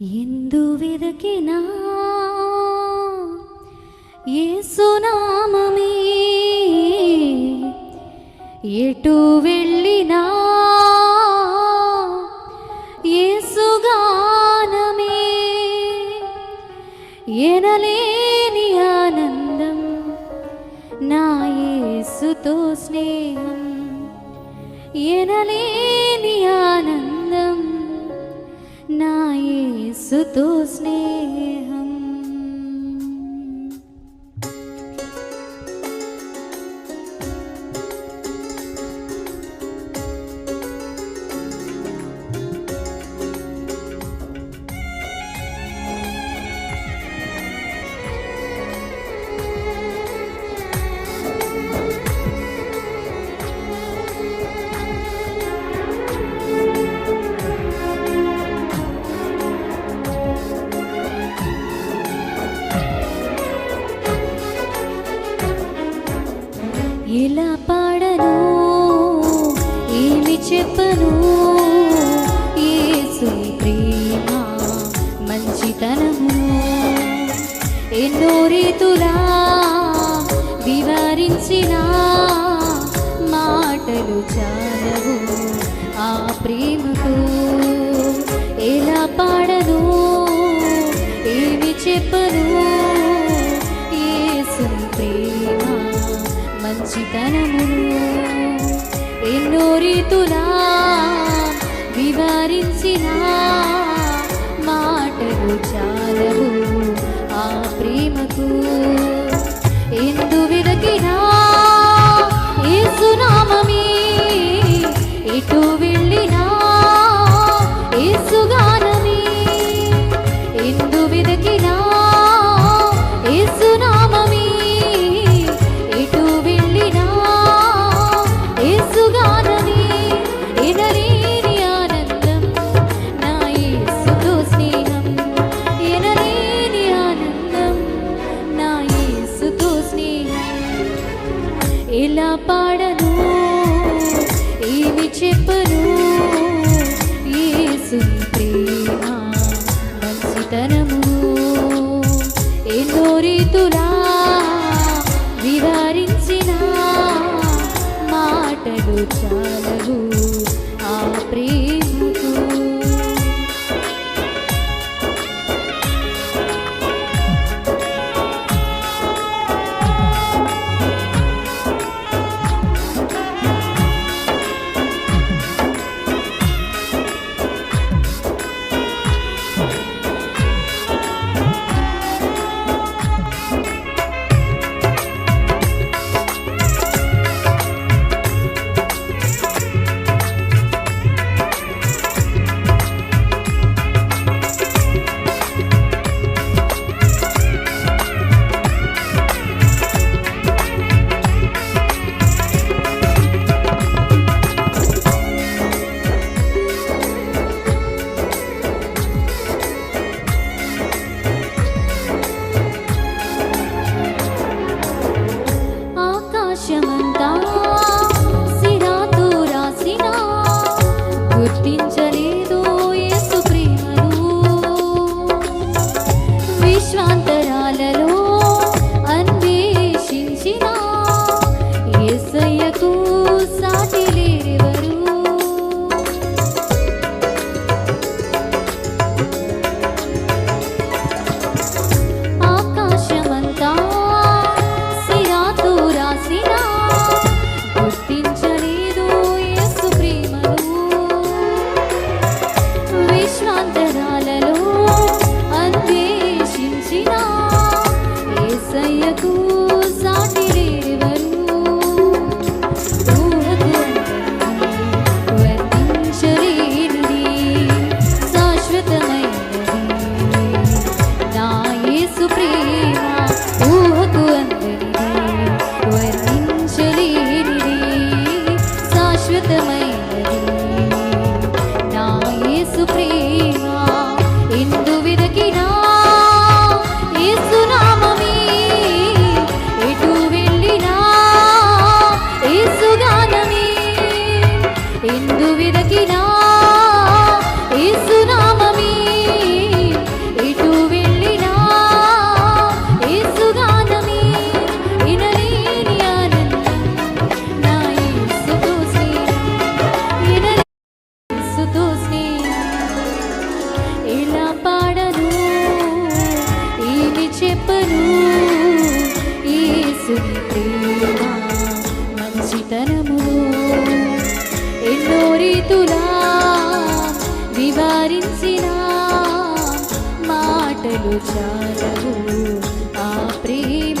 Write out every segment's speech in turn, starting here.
ఎందు వెదకినా ఏసునామమే ఎటు వెళ్ళినా ఏసుగానమే ఎనలేని ఆనందం నా యేసుతో స్నేహం. ఎనలేని ఆనందం నా యేసుతో స్నేహం చాలవు ఆ ప్రేమకు ఎలా పాడను ఏమి చెప్పను యేసుని ప్రేమ మంచితనమును ఎన్నో రీతులా వివరించినా ఎన్నో زيكم ఎందు విదకినా చాలవు ఆ ప్రేమ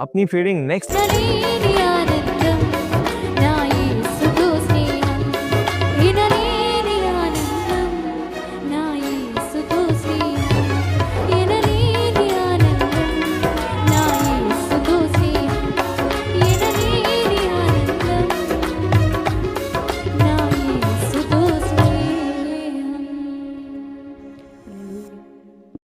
अपनी फीडिंग नेक्स्ट